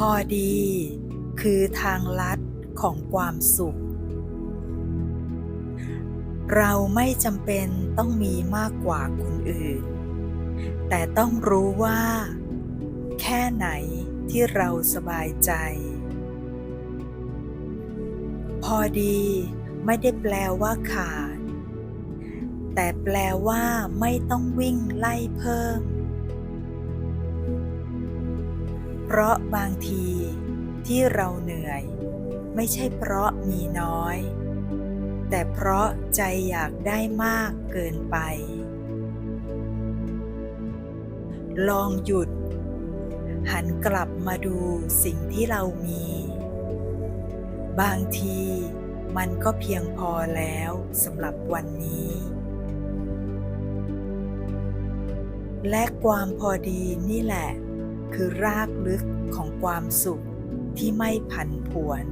พอดี คือทางลัดของความสุข เราไม่จำเป็นต้องมีมากกว่าคนอื่น แต่ต้องรู้ว่า แค่ไหนที่เราสบายใจ พอดีไม่ได้แปลว่าขาด แต่แปลว่าไม่ต้องวิ่งไล่เพิ่ม เพราะบางทีที่เราเหนื่อย ไม่ใช่เพราะมีน้อย แต่เพราะใจอยากได้มากเกินไป ลองหยุด หันกลับมาดูสิ่งที่เรามี บางทีมันก็เพียงพอแล้วสำหรับวันนี้ และความพอดีนี่แหละ คือรากลึกของความสุขที่ไม่ผันผวน